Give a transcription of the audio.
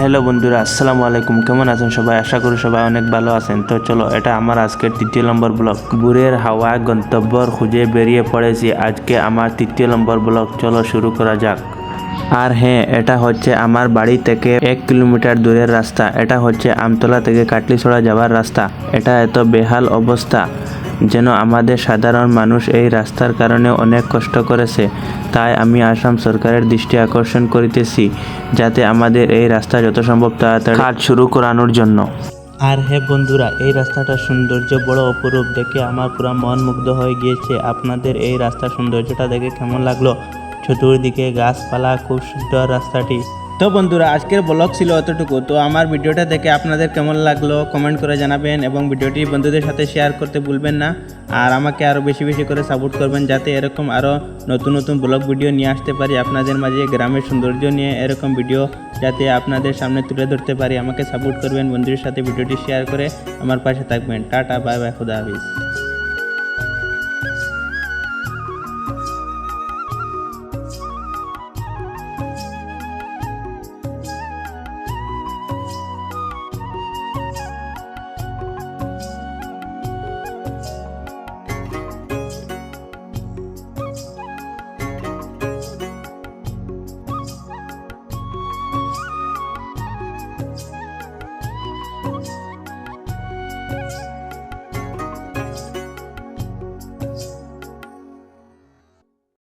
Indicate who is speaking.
Speaker 1: Hello বন্ধুরা, আসসালামু আলাইকুম। কেমন আছেন সবাই? আশা করি সবাই অনেক ভালো আছেন। তো চলো, এটা আমার আজকের তৃতীয় নম্বর ব্লগ। বুড়ের হাওয়া গন্তব্যর খুঁজে বেরিয়ে পড়েছি। আজকে আমার তৃতীয় নম্বর ব্লগ। চলো, শুরু করা যাক। আর হ্যাঁ এটা হচ্ছে আমার বাড়ি থেকে এক কিলোমিটার দূরের রাস্তা। এটা হচ্ছে আমতলা থেকে কাটলিছড়া যাওয়ার রাস্তা। এটা এত বেহাল অবস্থা। যেন আমাদের সাধারণ মানুষ এই রাস্তার কারণে অনেক কষ্ট করেছে। তাই আমি আসাম সরকারের দৃষ্টি আকর্ষণ করিতেছি যাতে আমাদের এই রাস্তা যত সম্ভব তাড়াতাড়ি কাজ শুরু করানোর জন্য। আর হ্যাঁ বন্ধুরা এই রাস্তাটার সৌন্দর্য বড় অপরূপ দেখে আমার পুরো মন মুগ্ধ হয়ে গিয়েছে। আপনাদের এই রাস্তার সৌন্দর্যটা দেখে কেমন লাগল? চতুর্দিকে গাছপালা খুব সুন্দর রাস্তাটি। তো বন্ধুরা, আজকের ব্লগ ছিল অতটুকু তো আমার ভিডিওটা দেখে আপনাদের কেমন লাগল কমেন্ট করে জানাবেন এবং ভিডিওটি বন্ধুদের সাথে শেয়ার করতে ভুলবেন না। আর আমাকে আরও বেশি বেশি করে সাপোর্ট করবেন যাতে এরকম আরও নতুন নতুন ব্লগ ভিডিও নিয়ে আসতে পারি আপনাদের মাঝে, গ্রামের সৌন্দর্য নিয়ে এরকম ভিডিও যাতে আপনাদের সামনে তুলে ধরতে পারি। আমাকে সাপোর্ট করবেন বন্ধুদের সাথে ভিডিওটি শেয়ার করে আমার পাশে থাকবেন। টাটা বাই বাই খুদা হাফিজ।